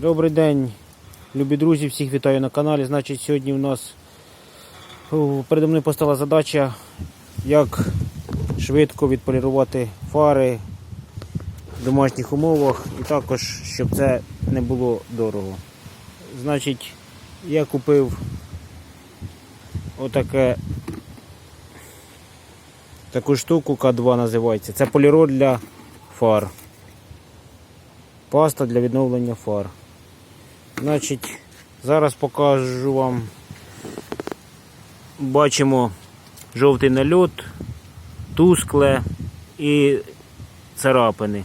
Добрий день, любі друзі, всіх вітаю на каналі. Значить, сьогодні у нас передо мною постала задача, як швидко відполірувати фари в домашніх умовах і також, щоб це не було дорого. Значить, я купив отаке таку штуку К2 називається. Це поліроль для фар. Паста для відновлення фар. Значить, зараз покажу вам. Бачимо жовтий нальот, тускле і царапини.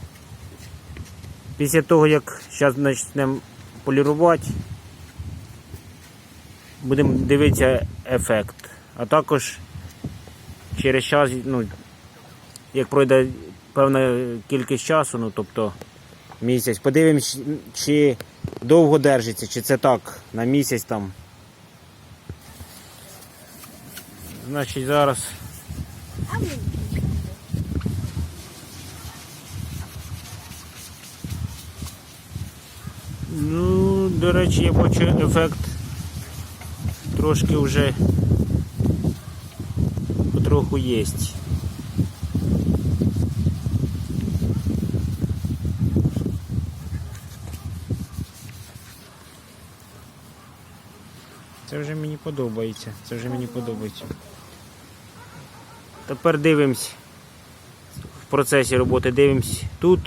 Після того, як зараз почнемо полірувати, будемо дивитися ефект. А також через час, ну, як пройде певна кількість часу, ну тобто місяць, подивимось, чи довго держиться, чи це так, на місяць там. Значить, зараз. Ну, до речі, я бачу ефект трошки вже потроху єсть. Це вже мені подобається. Це вже мені подобається. Тепер дивимось в процесі роботи дивимось тут,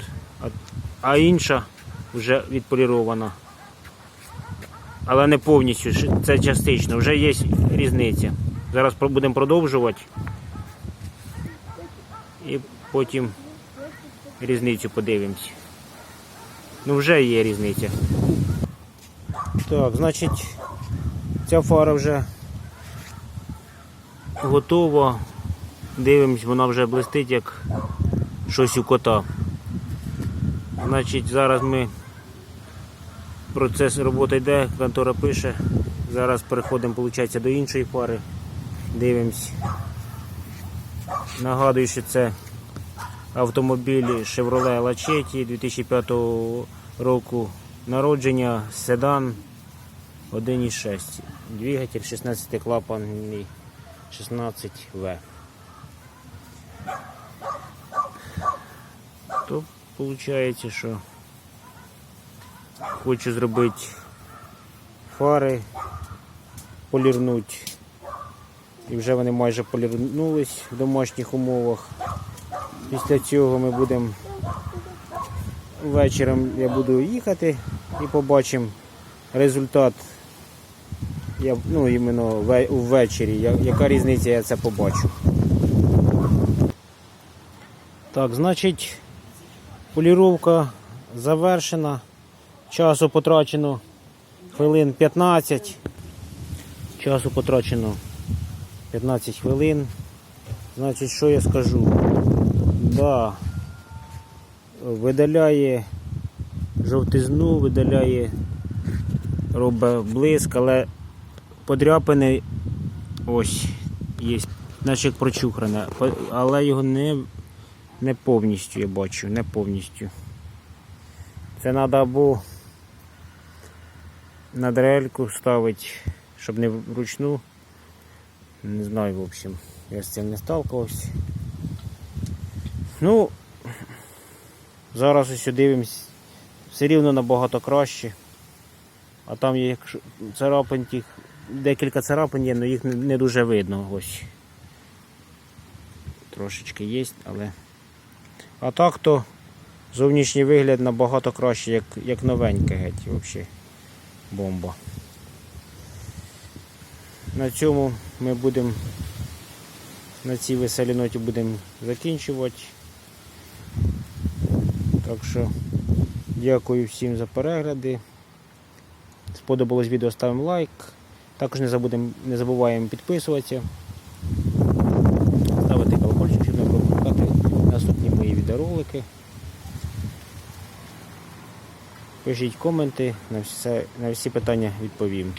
а, інша вже відполірована. Але не повністю, це частично, вже є різниця. Зараз будемо продовжувати і потім різницю подивимось. Ну вже є різниця. Так, значить, ця фара вже готова. Дивимось, вона вже блистить як щось у кота. Значить, зараз ми процес роботи йде, контора пише. Зараз переходимо, виходить, до іншої фари. Дивимось. Нагадую, що це автомобіль Chevrolet Lachetti 2005 року народження, седан 1,6. Двигатель 16 клапанний 16В. То виходить, що хочу зробити фари, полірнути. І вже вони майже полірнулись в домашніх умовах. Після цього ми будемо вечором я буду їхати і побачимо результат. Я, ну, іменно ввечері, яка різниця, я це побачу. Так, значить, поліровка завершена. Часу потрачено хвилин 15. Часу потрачено 15 хвилин. Значить, що я скажу? Да, видаляє жовтизну, видаляє робить блиск, але подряпини ось є, наче як прочухране, але його не, не повністю я бачу, не повністю. Це треба або на дрельку ставити, щоб не вручну. Не знаю, в общем, я з цим не сталкувався. Ну, зараз ось дивимось, все рівно набагато краще. А там є царапин тих, декілька царапин є, але їх не, дуже видно. Ось. Трошечки є, але. А так то зовнішній вигляд набагато краще, як, як новеньке геть взагалі. Бомба. На цьому ми будемо на цій веселій ноті будемо закінчувати. Так що дякую всім за перегляди. Сподобалось відео, ставимо лайк. Також не забудемо, не забуваємо підписуватися, ставити колокольчик, щоб не пропускати наступні мої відеоролики. Пишіть коменти, на, все, на всі питання відповім.